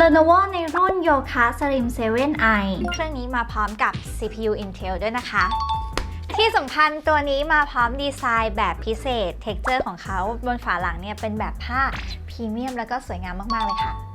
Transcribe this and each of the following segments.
Lenovo ในรุ่น Yoga Slim 7i เครื่องนี้มาพร้อมกับ CPU Intel ด้วยนะคะ ที่สำคัญตัวนี้มาพร้อมดีไซน์แบบพิเศษ เท็กเจอร์ของเขาบนฝาหลังเนี่ยเป็นแบบผ้าพรีเมียมแล้วก็สวยงามมาก ๆ เลยค่ะ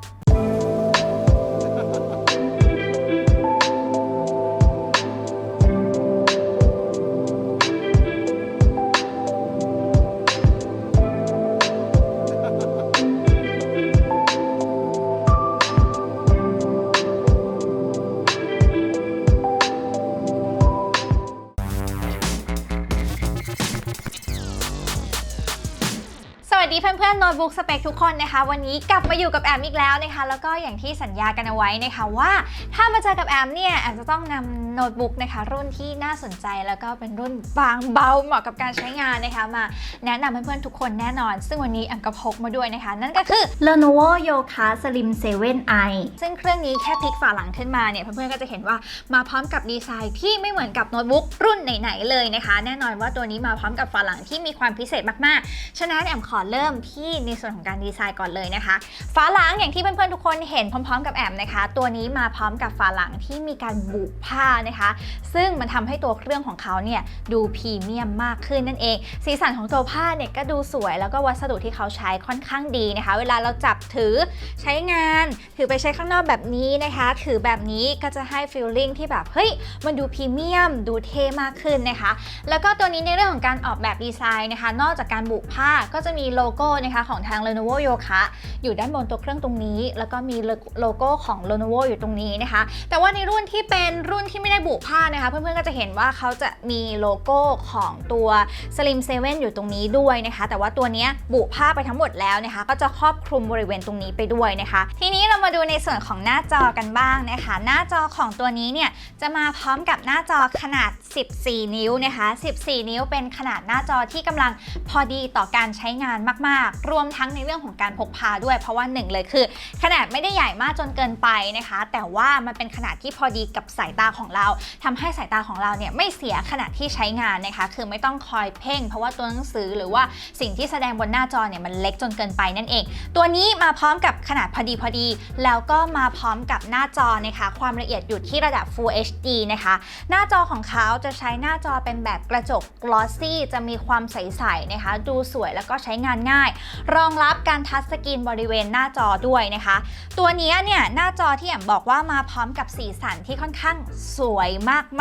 อนโน้ตบุ๊กสเปคทุกคนนะคะ วันนี้กลับมาอยู่กับแอมอีกแล้วนะคะ แล้วก็อย่างที่สัญญากันเอาไว้นะคะว่า ถ้ามาเจอกับแอมเนี่ยแอมจะต้องนำ โน้ตบุ๊กนะคะรุ่นที่น่าสนใจแล้วก็เป็นรุ่นบางเบาเหมาะกับการใช้งานนะคะมาแนะนำเพื่อนๆทุกคนแน่นอน ซึ่งวันนี้แอมก็พกมาด้วยนะคะ นั่นก็คือ Lenovo Yoga Slim 7i ซึ่งเครื่องนี้แค่พลิกฝาหลังขึ้นมาเนี่ยเพื่อนๆก็จะเห็นว่ามาพร้อมกับดีไซน์ที่ไม่เหมือนกับโน้ตบุ๊กรุ่นไหนๆเลยนะคะ แน่นอนว่าตัวนี้มาพร้อมกับฝาหลังที่มีความพิเศษมากๆ ฉะนั้นแอมขอเริ่มที่ในส่วนของการดีไซน์ก่อนเลยนะคะฝาหลังอย่างที่เพื่อนๆทุกคนเห็นพร้อม ๆ กับแอมนะคะ ตัวนี้มาพร้อมกับฝาหลังที่มีการบุผ้านะคะ ซึ่งมันทำให้ตัวเครื่องของเขาเนี่ยดูพรีเมียมมากขึ้นนั่นเอง สีสันของตัวผ้าเนี่ยก็ดูสวย แล้วก็วัสดุที่เขาใช้ค่อนข้างดีนะคะ เวลาเราจับถือใช้งาน ถือไปใช้ข้างนอกแบบนี้นะคะ ถือแบบนี้ก็จะให้ฟีลลิ่งที่แบบเฮ้ยมันดูพรีเมียม ดูเท่มากขึ้นนะคะ แล้วก็ตัวนี้ในเรื่องของการออกแบบดีไซน์นะคะ นอกจากการบุผ้าก็จะมีโลโก้นะคะของทาง Lenovo Yoga อยู่ด้านบนตัวเครื่องตรงนี้ แล้วก็มีโลโก้ของ Lenovo อยู่ตรงนี้นะคะ แต่ว่าในรุ่นที่เป็นรุ่นที่ไม่ได้บุผ้านะคะ เพื่อนๆก็จะเห็นว่าเขาจะมีโลโก้ของตัว Slim 7 อยู่ตรงนี้ด้วยนะคะ แต่ว่าตัวนี้บุผ้าไปทั้งหมดแล้วนะคะ ก็จะครอบคลุมบริเวณตรงนี้ไปด้วยนะคะ ทีนี้เรามาดูในส่วนของหน้าจอกันบ้างนะคะ หน้าจอของตัวนี้เนี่ยจะมาพร้อมกับหน้าจอขนาด 14 นิ้วนะคะ 14 นิ้วเป็นขนาดหน้าจอที่กำลังพอดีต่อการใช้งานมากๆ รวมทั้งในเรื่องของการพกพาด้วย เพราะว่าหนึ่งเลยคือ ขนาดไม่ได้ใหญ่มากจนเกินไปนะคะ แต่ว่ามันเป็นขนาดที่พอดีกับสายตาของเราทำให้สายตาของเราเนี่ยไม่เสียขณะที่ใช้งานนะคะ คือไม่ต้องคอยเพ่ง เพราะว่าตัวหนังสือหรือว่าสิ่งที่แสดงบนหน้าจอเนี่ยมันเล็กจนเกินไปนั่นเอง ตัวนี้มาพร้อมกับขนาดพอดีพอดี แล้วก็มาพร้อมกับหน้าจอนะคะ ความละเอียดอยู่ที่ระดับ Full HD นะคะ หน้าจอของเขาจะใช้หน้าจอเป็นแบบกระจก glossy จะมีความใสๆนะคะ ดูสวยแล้วก็ใช้งานง่าย รองรับการทัชสกรีนบริเวณหน้าจอด้วยนะคะ ตัวนี้เนี่ยหน้าจอที่แอมบอกว่ามาพร้อมกับสีสันที่ค่อนข้างสวย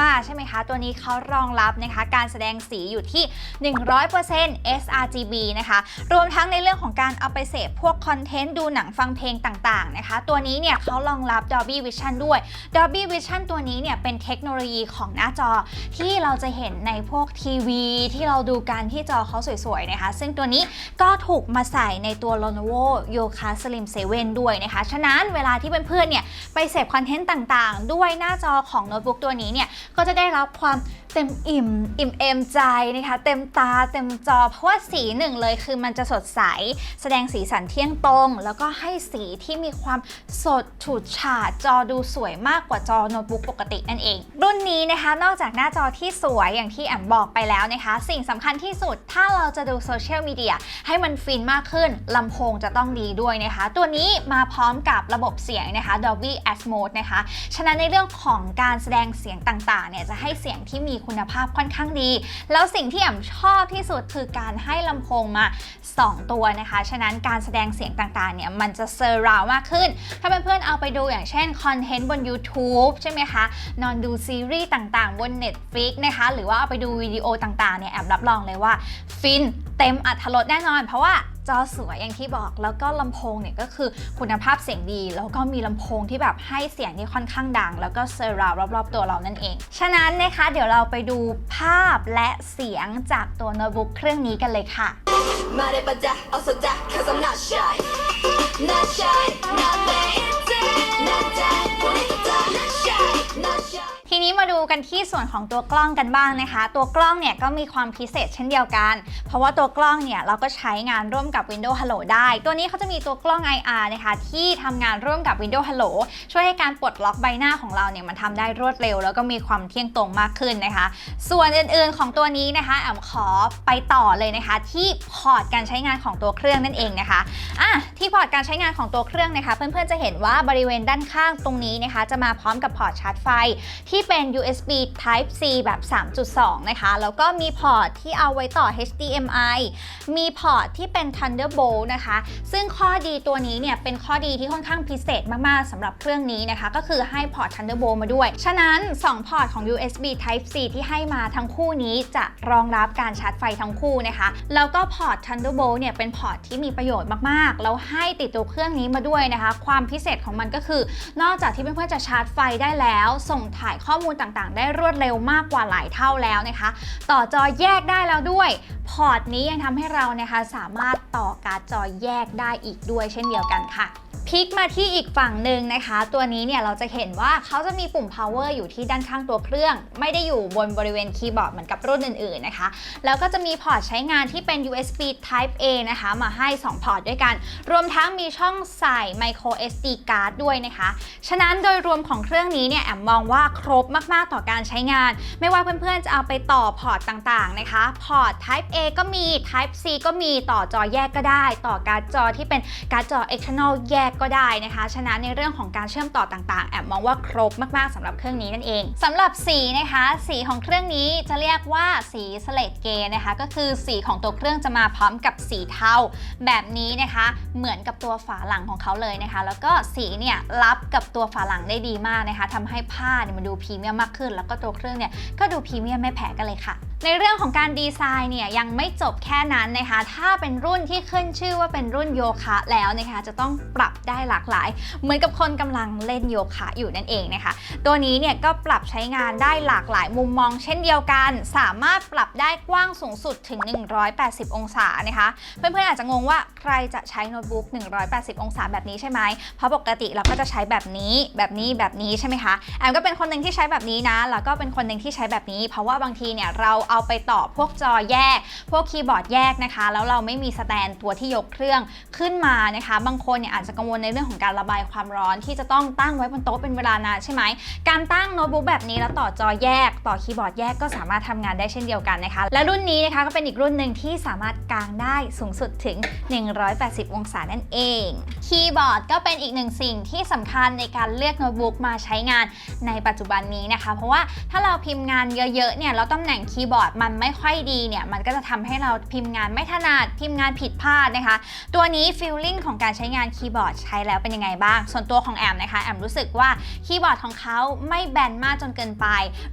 มากๆ ใช่ไหมคะ ตัวนี้เขารองรับนะคะการแสดงสีอยู่ที่ 100% sRGB นะคะ รวมทั้งในเรื่องของการเอาไปเสพพวกคอนเทนต์ดูหนังฟังเพลงต่างๆนะคะ ตัวนี้เนี่ยเขารองรับ Dolby Vision ด้วย Dolby Vision ตัวนี้เนี่ยเป็นเทคโนโลยีของหน้าจอที่เราจะเห็นในพวกทีวี ที่เราดูกันที่จอเขาสวยๆนะคะ ซึ่งตัวนี้ก็ถูกมาใส่ในตัว Lenovo Yoga Slim 7ด้วยนะคะ ฉะนั้นเวลาที่เพื่อนๆเนี่ยไปเสพคอนเทนต์ต่างๆ ด้วยหน้าจอของโน้ตบุ๊กตัวนี้เนี่ยก็จะได้รับความ เต็มอิ่ม อิ่มเอมใจนะคะ เต็มตาเต็มจอเพราะว่าสีหนึ่งเลยคือมันจะสดใส แสดงสีสันเที่ยงตรง แล้วก็ให้สีที่มีความสดฉูดฉาดจอดูสวยมากกว่าจอโน้ตบุ๊กปกตินั่นเอง รุ่นนี้นะคะนอกจากหน้าจอที่สวยอย่างที่แอมบอกไปแล้วนะคะ สิ่งสำคัญที่สุดถ้าเราจะดูโซเชียลมีเดียให้มันฟินมากขึ้นลำโพงจะต้องดีด้วยนะคะ ตัวนี้มาพร้อมกับระบบเสียงนะคะ Dolby Atmos นะคะ ฉะนั้นในเรื่องของการแสดงเสียงต่างๆเนี่ยจะให้เสียงที่มีคุณภาพค่อนข้างดี แล้วสิ่งที่แอมชอบที่สุดคือการให้ลำโพงมา 2 ตัวนะคะ ฉะนั้นการแสดงเสียงต่างๆ เนี่ยมันจะเซอร์ราวมากขึ้น ถ้าเพื่อนๆเอาไปดูอย่างเช่นคอนเทนต์บน YouTube ใช่ไหมคะ นอนดูซีรีส์ต่างๆ บน Netflix นะคะ หรือว่าเอาไปดูวิดีโอต่างๆ เนี่ยแอมรับรองเลยว่าฟินเต็มอัตรสแน่นอน เพราะว่า จอสวยอย่างที่บอกแล้วก็ลำโพงเนี่ยก็คือคุณภาพเสียงดี แล้วก็มีลำโพงที่แบบให้เสียงที่ค่อนข้างดัง แล้วก็เซอร์ราวรอบๆตัวเรานั่นเอง ฉะนั้นนะคะเดี๋ยวเราไปดูภาพและเสียงจากตัวโน้ตบุ๊กเครื่องนี้กันเลยค่ะ มาได้ปะจ๊ะเอาสจ๊ะ cause I'm not shy not shy not lazy not shy ทีนี้มาดูกันที่ส่วนของตัวกล้องกันบ้างนะคะ ตัวกล้องเนี่ยก็มีความพิเศษเช่นเดียวกัน เพราะว่าตัวกล้องเนี่ยเราก็ใช้งานร่วมกับ Windows Hello ได้ ตัวนี้เขาจะมีตัวกล้อง IR นะคะที่ทำงานร่วมกับ Windows Hello ช่วยให้การปลดล็อกใบหน้าของเราเนี่ยมันทำได้รวดเร็ว แล้วก็มีความเที่ยงตรงมากขึ้นนะคะ ส่วนอื่นๆของตัวนี้นะคะแอมขอไปต่อเลยนะคะ ที่พอร์ตการใช้งานของตัวเครื่องนั่นเองนะคะอะที่พอร์ตการใช้งานของตัวเครื่องนะคะ เพื่อนๆจะเห็นว่าบริเวณด้านข้างตรงนี้นะคะ จะมาพร้อมกับพอร์ตชาร์จไฟที่ที่เป็น USB Type C แบบ 3.2 นะคะ แล้วก็มีพอร์ตที่เอาไว้ต่อ HDMI มีพอร์ตที่เป็น Thunderbolt นะคะ ซึ่งข้อดีตัวนี้เนี่ยเป็นข้อดีที่ค่อนข้างพิเศษมากๆสำหรับเครื่องนี้นะคะ ก็คือให้พอร์ต Thunderbolt มาด้วย ฉะนั้น 2 พอร์ตของ USB Type C ที่ให้มาทั้งคู่นี้จะรองรับการชาร์จไฟทั้งคู่นะคะ แล้วก็พอร์ต Thunderbolt เนี่ยเป็นพอร์ตที่มีประโยชน์มากๆ แล้วให้ติดตัวเครื่องนี้มาด้วยนะคะ ความพิเศษของมันก็คือ นอกจากที่เพื่อนๆจะชาร์จไฟได้แล้ว ส่งถ่ายข้อข้อมูลต่างๆ ได้รวดเร็วมากกว่าหลายเท่าแล้วนะคะ ต่อจอแยกได้แล้วด้วย พอร์ตนี้ยังทำให้เรานะคะสามารถต่อการ์ดจอแยกได้อีกด้วยเช่นเดียวกันค่ะ พลิกมาที่อีกฝั่งหนึ่งนะคะ ตัวนี้เนี่ยเราจะเห็นว่าเขาจะมีปุ่ม power อยู่ที่ด้านข้างตัวเครื่อง ไม่ได้อยู่บนบริเวณคีย์บอร์ดเหมือนกับรุ่นอื่นๆนะคะ แล้วก็จะมีพอร์ตใช้งานที่เป็น USB Type A นะคะ มาให้ 2 พอร์ตด้วยกัน รวมทั้งมีช่องใส่ micro SD card ด้วยนะคะ ฉะนั้นโดยรวมของเครื่องนี้เนี่ยแอมมองว่าครบมากๆต่อการใช้งาน ไม่ว่าเพื่อนๆจะเอาไปต่อพอร์ตต่างๆนะคะ พอร์ต Type A ก็มี Type C ก็มีต่อจอแยกก็ได้ ต่อการ์ดจอที่เป็นการ์ดจอ external แยกก็ได้นะคะ ฉะนั้นในเรื่องของการเชื่อมต่อต่างๆ แอมมองว่าครบมากๆสำหรับเครื่องนี้นั่นเองสำหรับสีนะคะ สีของเครื่องนี้จะเรียกว่าสีสเลดเกนะคะ ก็คือสีของตัวเครื่องจะมาพร้อมกับสีเทาแบบนี้นะคะ เหมือนกับตัวฝาหลังของเขาเลยนะคะ แล้วก็สีเนี่ยรับกับตัวฝาหลังได้ดีมากนะคะทำให้ผ้าเนี่ยมันดูพรีเมียมมากขึ้น แล้วก็ตัวเครื่องเนี่ยก็ดูพรีเมียมไม่แพ้กันเลยค่ะ ในเรื่องของการดีไซน์เนี่ยยังไม่จบแค่นั้นนะคะ ถ้าเป็นรุ่นที่ขึ้นชื่อว่าเป็นรุ่นโยคะแล้วนะคะ จะต้องปรับได้หลากหลาย เหมือนกับคนกำลังเล่นโยคะอยู่นั่นเองนะคะ ตัวนี้เนี่ยก็ปรับใช้งานได้หลากหลายมุมมองเช่นเดียวกัน สามารถปรับได้กว้างสูงสุดถึง 180 องศานะคะ เพื่อนๆอาจจะงงว่าใครจะใช้โน้ตบุ๊ก 180 องศาแบบนี้ใช่ไหมเพราะปกติเราก็จะใช้แบบนี้แบบนี้แบบนี้ใช่ไหมคะแอมก็เป็นคนหนึ่งที่ใช้แบบนี้นะแล้วก็เป็นคนหนึ่งที่ใช้แบบนี้ เพราะว่าบางทีเนี่ยเราเอาไปต่อพวกจอแยก พวกคีย์บอร์ดแยกนะคะ แล้วเราไม่มีสแตนตัวที่ยกเครื่องขึ้นมานะคะ บางคนเนี่ยอาจจะกังวลในเรื่องของการระบายความร้อนที่จะต้องตั้งไว้บนโต๊ะเป็นเวลานานใช่ไหม การตั้งโน้ตบุ๊กแบบนี้แล้วต่อจอแยก ต่อคีย์บอร์ดแยกก็สามารถทำงานได้เช่นเดียวกันนะคะ และรุ่นนี้นะคะก็เป็นอีกรุ่นหนึ่งที่สามารถกางได้สูงสุดถึง 180 องศานั่นเอง คีย์บอร์ดก็เป็นอีกหนึ่งสิ่งที่สำคัญในการเลือกโน้ตบุ๊กมาใช้งานในปัจจุบันนี้นะคะ เพราะว่าถ้าเราพิมพ์งานเยอะๆเนี่ยแล้วตำแหน่งคีย์บอร์ดมันไม่ค่อยดีเนี่ยมันก็จะทำให้เราพิมพ์งานไม่ถนัดพิมพ์งานผิดพลาดนะคะ ตัวนี้ฟีลลิ่งของการใช้งานคีย์บอร์ดใช้แล้วเป็นยังไงบ้าง ส่วนตัวของแอมนะคะแอมรู้สึกว่าคีย์บอร์ดของเขาไม่แบนมากจนเกินไป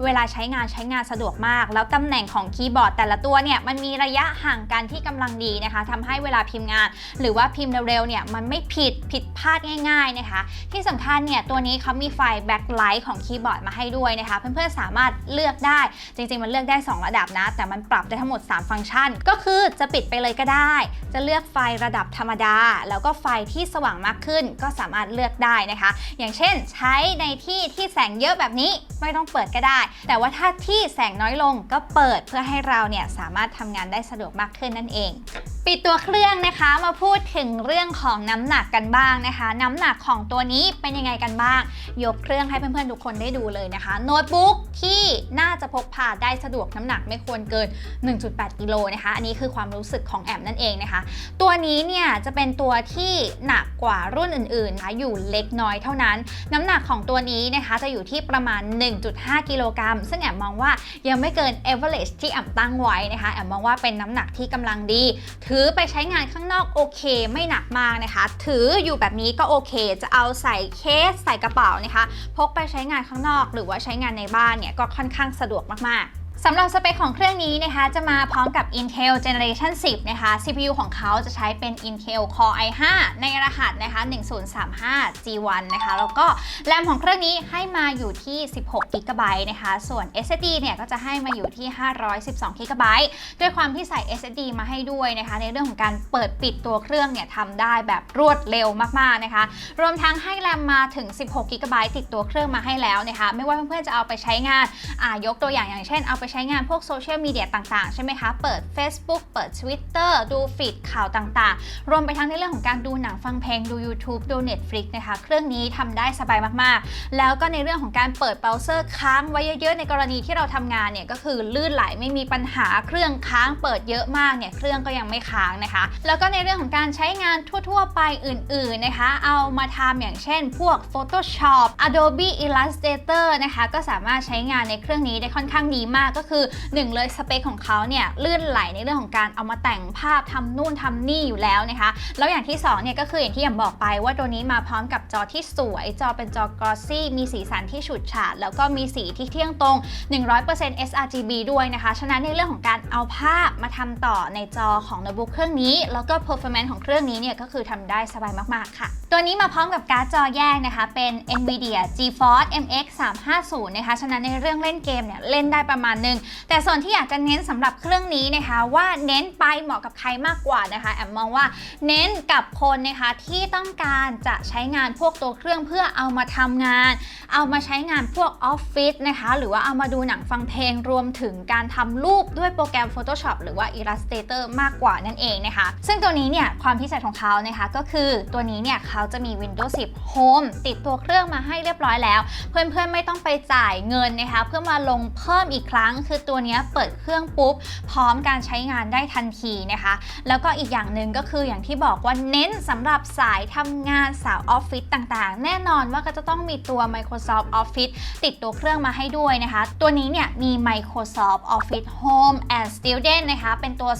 เวลาใช้งานใช้งานสะดวกมาก แล้วตำแหน่งของคีย์บอร์ดแต่ละตัวเนี่ยมันมีระยะห่างกันที่กำลังดีนะคะทำให้เวลาพิมพ์งาน หรือว่าพิมพ์เร็วๆเนี่ยมันไม่ผิดผิดพลาดง่ายๆนะคะ ที่สำคัญเนี่ยตัวนี้เขามีไฟแบ็คไลท์ของคีย์บอร์ดมาให้ด้วยนะคะ เพื่อนๆสามารถเลือกได้จริงๆมันเลือกได้ 2 ระดับนะ แต่มันปรับได้ทั้งหมด 3 ฟังก์ชัน ก็คือจะปิดไปเลยก็ได้ จะเลือกไฟระดับธรรมดา แล้วก็ไฟที่สว่างมากขึ้นก็สามารถเลือกได้นะคะ อย่างเช่น ใช้ในที่ที่แสงเยอะแบบนี้ไม่ต้องเปิดก็ได้ แต่ว่าถ้าที่แสงน้อยลงก็เปิดเพื่อให้เราเนี่ยสามารถทำงานได้สะดวกมากขึ้นนั่นเอง ปิดตัวเครื่องนะคะมาพูดถึงเรื่องของน้ำหนักกันบ้างนะคะ น้ำหนักของตัวนี้เป็นยังไงกันบ้าง ยกเครื่องให้เพื่อนๆทุกคนได้ดูเลยนะคะ โน้ตบุ๊กที่น่าจะพกพาได้สะดวกน้ำหนักไม่ควรเกิน 1.8 กิโลนะคะ อันนี้คือความรู้สึกของแอมนั่นเองนะคะ ตัวนี้เนี่ยจะเป็นตัวที่หนักกว่ารุ่นอื่นๆนะคะอยู่เล็กน้อยเท่านั้น น้ำหนักของตัวนี้นะคะจะอยู่ที่ประมาณ 1.5 กิโลกรัมซึ่งแอมมองว่ายังไม่เกิน average ที่แอมตั้งไว้นะคะแอมมองว่าเป็นน้ำหนักที่กำลังดีถือือไปใช้งานข้างนอกโอเค ไม่หนักมากนะคะ ถืออยู่แบบนี้ก็โอเค จะเอาใส่เคสใส่กระเป๋านะคะ พกไปใช้งานข้างนอก หรือว่าใช้งานในบ้านเนี่ยก็ค่อนข้างสะดวกมากๆ สำหรับสเปคของเครื่องนี้นะคะ จะมาพร้อมกับ Intel Generation 10 นะคะ CPU ของเขาจะใช้เป็น Intel Core i5 ในรหัสนะคะ 1035 G1 นะคะ แล้วก็แรมของเครื่องนี้ให้มาอยู่ที่ 16 GB นะคะ ส่วน SSD เนี่ยก็จะให้มาอยู่ที่ 512 GB ด้วยความที่ใส่ SSD มาให้ด้วยนะคะ ในเรื่องของการเปิดปิดตัวเครื่องเนี่ยทำได้แบบรวดเร็วมากๆนะคะ รวมทั้งให้แรมมาถึง 16 GB ติดตัวเครื่องมาให้แล้วนะคะ ไม่ว่าเพื่อนๆจะเอาไปใช้งานอ่ายกตัวอย่างอย่างเช่นเอาไปใช้งานพวกโซเชียลมีเดียต่างๆ ใช่ไหมคะ เปิด Facebook เปิด Twitter ดูฟีดข่าวต่างๆ รวมไปทั้งในเรื่องของการดูหนังฟังเพลงดู YouTube ดู Netflix นะคะ เครื่องนี้ทำได้สบายมากๆ แล้วก็ในเรื่องของการเปิดเบราว์เซอร์ค้างไว้เยอะๆ ในกรณีที่เราทำงานเนี่ยก็คือลื่นไหลไม่มีปัญหาเครื่องค้างเปิดเยอะมากเนี่ยเครื่องก็ยังไม่ค้างนะคะ แล้วก็ในเรื่องของการใช้งานทั่วๆ ไปอื่นๆนะคะ เอามาทำอย่างเช่น พวก Photoshop Adobe Illustrator นะคะก็สามารถใช้งานในเครื่องนี้ได้ค่อนข้างดีมากก็คือ 1 เลยสเปคของเขาเนี่ยลื่นไหลในเรื่องของการเอามาแต่งภาพทำนู่นทำนี่อยู่แล้วนะคะแล้วอย่างที่2เนี่ยก็คืออย่างที่อย่างบอกไปว่าตัวนี้มาพร้อมกับจอที่สวย จอเป็นจอกรอซี่มีสีสันที่ฉูดฉาดแล้วก็มีสีที่เที่ยงตรง 100% sRGB ด้วยนะคะฉะนั้นในเรื่องของการเอาภาพมาทำต่อในจอของโน้ตบุ๊กเครื่องนี้ แล้วก็ performance ของเครื่องนี้เนี่ยก็คือทำได้สบายมากๆค่ะตัวนี้มาพร้อมกับการ์ดจอแยกนะคะ เป็น NVIDIA GeForce MX 350 นะคะ ฉะนั้นในเรื่องเล่นเกมเนี่ยเล่นได้ประมาณนึง แต่ส่วนที่อยากจะเน้นสำหรับเครื่องนี้นะคะ ว่าเน้นไปเหมาะกับใครมากกว่านะคะ แอมมองว่าเน้นกับคนนะคะที่ต้องการจะใช้งานพวกตัวเครื่องเพื่อเอามาทำงาน เอามาใช้งานพวกออฟฟิศนะคะ หรือว่าเอามาดูหนังฟังเพลงรวมถึงการทำรูปด้วยโปรแกรม Photoshop หรือว่า Illustrator มากกว่านั่นเองนะคะ ซึ่งตัวนี้เนี่ยความพิเศษของเขานะคะก็คือตัวนี้เนี่ยเขาาจะมี Windows 10 Home ติดตัวเครื่องมาให้เรียบร้อยแล้ว เพื่อนๆไม่ต้องไปจ่ายเงินนะคะ เพื่อมาลงเพิ่มอีกครั้ง คือตัวนี้เปิดเครื่องปุ๊บ พร้อมการใช้งานได้ทันทีนะคะ แล้วก็อีกอย่างหนึ่งก็คืออย่างที่บอกว่าเน้นสำหรับสายทำงานสาวออฟฟิศต่างๆ แน่นอนว่าก็จะต้องมีตัว Microsoft Office ติดตัวเครื่องมาให้ด้วยนะคะ ตัวนี้เนี่ยมี Microsoft Office Home and Student นะคะเป็นตัว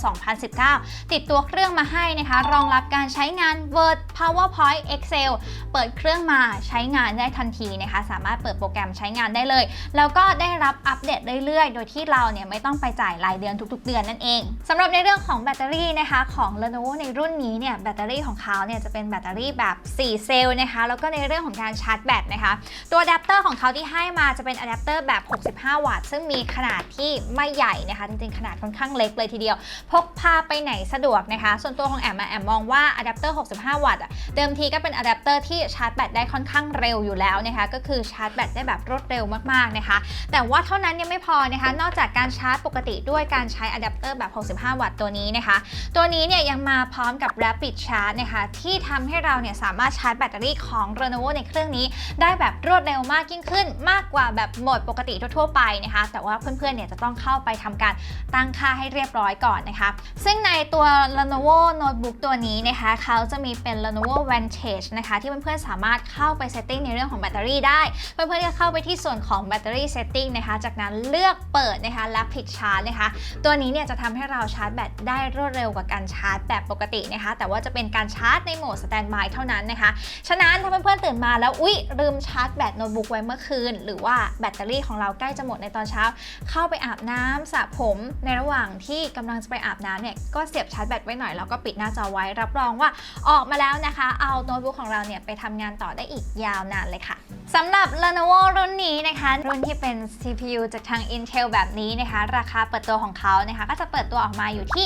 2019 ติดตัวเครื่องมาให้นะคะ รองรับการใช้งาน Word PowerPoint Excel เปิดเครื่องมาใช้งานได้ทันทีนะคะ สามารถเปิดโปรแกรมใช้งานได้เลย แล้วก็ได้รับอัปเดตเรื่อยๆ โดยที่เราเนี่ยไม่ต้องไปจ่ายรายเดือนทุกๆ เดือนนั่นเองสำหรับในเรื่องของแบตเตอรี่นะคะของ Lenovo ในรุ่นนี้เนี่ยแบตเตอรี่ของเขาเนี่ยจะเป็นแบตเตอรี่แบบ 4 เซลล์นะคะแล้วก็ในเรื่องของการชาร์จแบตนะคะตัวอะแดปเตอร์ของเขาที่ให้มาจะเป็นอะแดปเตอร์แบบ 65 วัตต์ ซึ่งมีขนาดที่ไม่ใหญ่นะคะ จริงๆ ขนาดค่อนข้างเล็กเลยทีเดียว พกพาไปไหนสะดวกนะคะ ส่วนตัวของแอมแอมมองว่าอะแดปเตอร์ 65 วัตต์อะเดิมทีก็เป็นอะแดปเตอร์ที่ชาร์จแบตได้ค่อนข้างเร็วอยู่แล้วนะคะ ก็คือชาร์จแบตได้แบบรวดเร็วมากๆนะคะ แต่ว่าเท่านั้นยังไม่พอนะคะ นอกจากการชาร์จปกติด้วยการใช้อะแดปเตอร์แบบ 65 วัตต์ตัวนี้นะคะ ตัวนี้เนี่ยยังมาพร้อมกับ Rapid Charge นะคะที่ทำให้เราเนี่ยสามารถชาร์จแบตเตอรี่ของ Lenovo ในเครื่องนี้ ได้แบบรวดเร็วมากยิ่งขึ้น มากกว่าแบบโหมดปกติทั่วๆไปนะคะ แต่ว่าเพื่อนๆเนี่ยจะต้องเข้าไปทำการตั้งค่าให้เรียบร้อยก่อนนะคะ ซึ่งในตัว Lenovo Notebook ตัวนี้นะคะเขาจะมีเป็น Lenovo Vantage นะคะ ที่เพื่อนๆสามารถเข้าไป setting ในเรื่องของแบตเตอรี่ได้ เพื่อนๆก็เข้าไปที่ส่วนของ battery setting นะคะ จากนั้นเลือกเปิดนะคะ Rapid Charge นะคะ ตัวนี้เนี่ยจะทำให้เราชาร์จแบตได้รวดเร็วกว่าการชาร์จแบบปกตินะคะ แต่ว่าจะเป็นการชาร์จในโหมด standby เท่านั้นนะคะ ฉะนั้นถ้าเพื่อนๆตื่นมาแล้วอุ๊ยลืมชาร์จแบตโน้ตบุ๊กไว้เมื่อคืน หรือว่าแบตเตอรี่ของเราใกล้จะหมดในตอนเช้า เข้าไปอาบน้ำสระผมในระหว่างที่กำลังจะไปอาบน้ำเนี่ยก็เสียบชาร์จแบตไว้หน่อยแล้วก็ปิดหน้าจอไว้รับรองว่าออกมาแล้วนะคะ เอาโน้ตบุ๊กของเราเนี่ยไปทำงานต่อได้อีกยาวนานเลยค่ะ สำหรับ Lenovo รุ่นนี้นะคะ รุ่นที่เป็น CPU จากทาง Intel แบบนี้นะคะ ราคาเปิดตัวของเขานะคะ ก็จะเปิดตัวออกมาอยู่ที่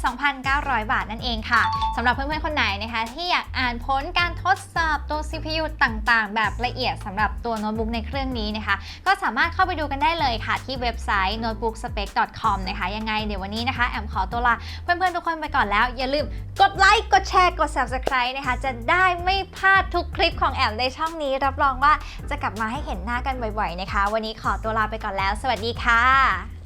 32,900 บาทนั่นเองค่ะสำหรับเพื่อนๆ คนไหนนะคะ ที่อยากอ่านผลการทดสอบตัว CPU ต่างๆ แบบละเอียดสำหรับตัวโน้ตบุ๊กในเครื่องนี้นะคะ ก็สามารถเข้าไปดูกันได้เลยค่ะ ที่เว็บไซต์ notebookspec.com นะคะ ยังไงเดี๋ยววันนี้นะคะ แอมขอตัวลาเพื่อนๆ ทุกคนไปก่อนแล้ว อย่าลืมกดไลค์กดแชร์กด subscribe นะคะจะได้ไม่พลาดทุกคลิปของแอมในช่องนี้รับรองว่าจะกลับมาให้เห็นหน้ากันบ่อยๆนะคะ วันนี้ขอตัวลาไปก่อนแล้ว สวัสดีค่ะ